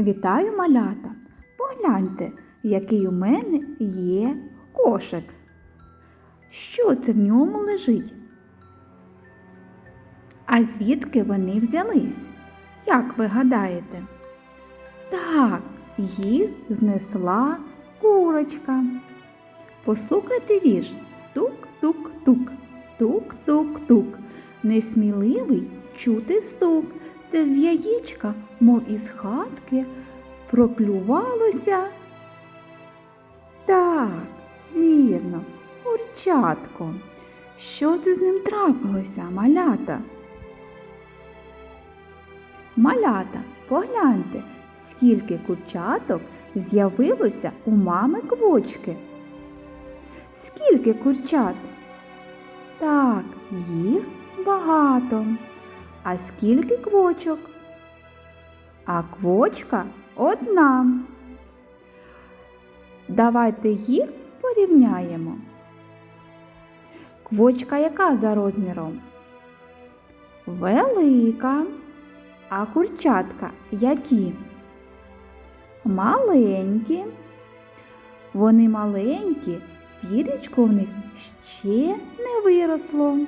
Вітаю малята! Погляньте, який у мене є кошик. Що це в ньому лежить? А звідки вони взялись? Як ви гадаєте? Так, їх знесла курочка. Послухайте вірш. Тук-тук-тук, тук-тук-тук. Несміливий чути стук, де з яєчка, мов із хатки, проклювалося. Так, вірно, курчатко. Що це з ним трапилося, малята? Малята, погляньте, скільки курчаток з'явилося у мами квочки. Скільки курчат? Так, їх багато. А скільки квочок? А квочка одна. Давайте їх порівняємо. Квочка яка за розміром? Велика. А курчатка які? Маленькі. Вони маленькі, пірічко в них ще не виросло.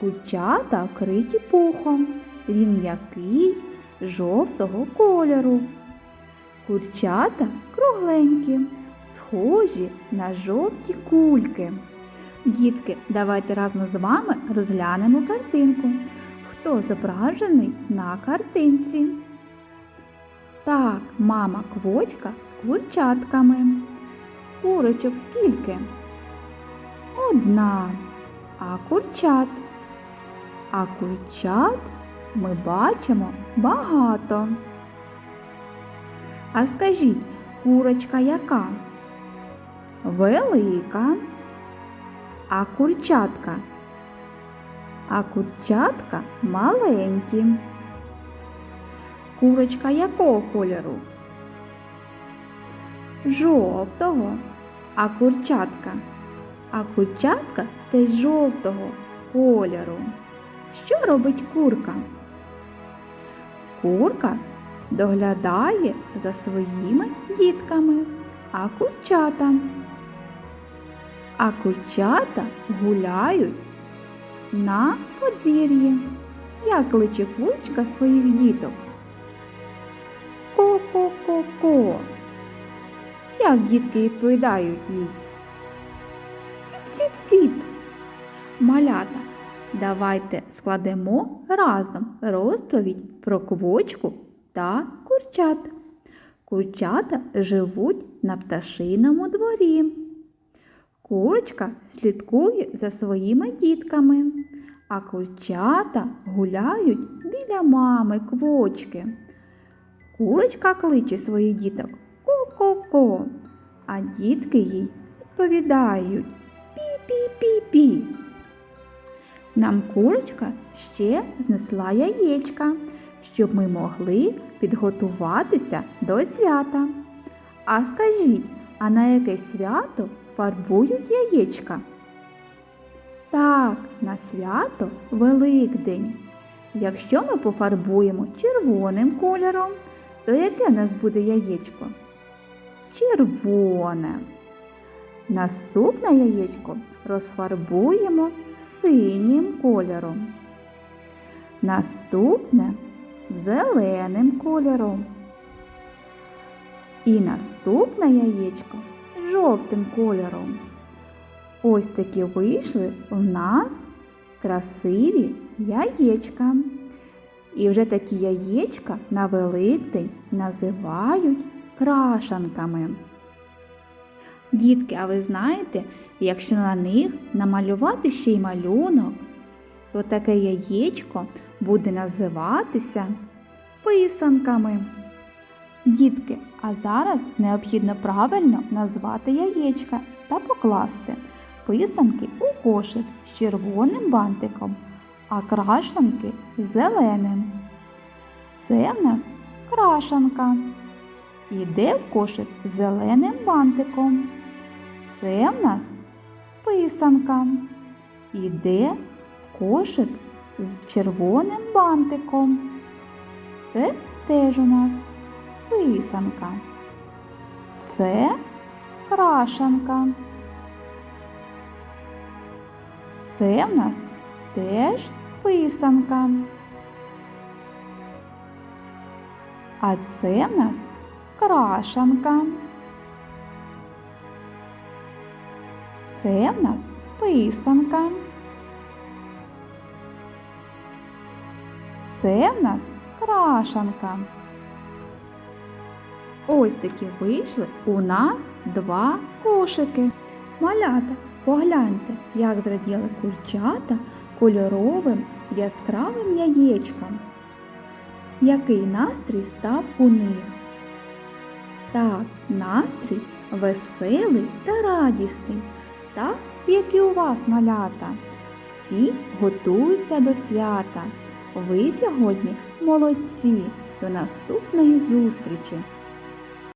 Курчата вкриті пухом. Він м'який, жовтого кольору. Курчата кругленькі, схожі на жовті кульки. Дітки, давайте разом з вами розглянемо картинку. Хто зображений на картинці? Так, мама квочка з курчатками. Курочок скільки? Одна. А курчат. А курчат ми бачимо багато. А скажіть, курочка яка? Велика. А курчатка? А курчатка маленькі. Курочка якого кольору? Жовтого. А курчатка? А курчатка теж жовтого кольору. Що робить курка? Курка доглядає за своїми дітками, а курчата. А курчата гуляють на подвір'ї. Як кличе курочка своїх діток? Ко-ко-ко-ко. Як дітки відповідають їй? Ціп-ціп-ціп. Малята, давайте складемо разом розповідь про квочку та курчат. Курчата живуть на пташиному дворі. Курочка слідкує за своїми дітками, а курчата гуляють біля мами квочки. Курочка кличе своїх діток ко-ко-ко, а дітки їй відповідають пі-пі-пі-пі. Нам курочка ще знесла яєчка, щоб ми могли підготуватися до свята. А скажіть, а на яке свято фарбують яєчка? Так, на свято Великдень. Якщо ми пофарбуємо червоним кольором, то яке в нас буде яєчко? Червоне. Наступне яєчко розфарбуємо синім кольором. Наступне зеленим кольором. І наступне яєчко жовтим кольором. Ось такі вийшли в нас красиві яєчка. І вже такі яєчка на Великдень називають крашанками. Дітки, а ви знаєте, якщо на них намалювати ще й малюнок, то таке яєчко буде називатися писанками. Дітки, а зараз необхідно правильно назвати яєчка та покласти писанки у кошик з червоним бантиком, а крашанки зеленим. Це в нас крашанка. Іде в кошик з зеленим бантиком. Це в нас писанка. Іде в кошик з червоним бантиком. Це теж у нас писанка. Це крашанка. Це в нас теж писанка. А це в нас крашанка. Це в нас писанка. Це в нас крашанка. Ось такі вийшли у нас два кошики. Малята, погляньте, як зраділи курчата кольоровим яскравим яєчкам. Який настрій став у них? Так, настрій веселий та радісний, так, як і у вас, малята. Всі готуються до свята. Ви сьогодні молодці. До наступної зустрічі!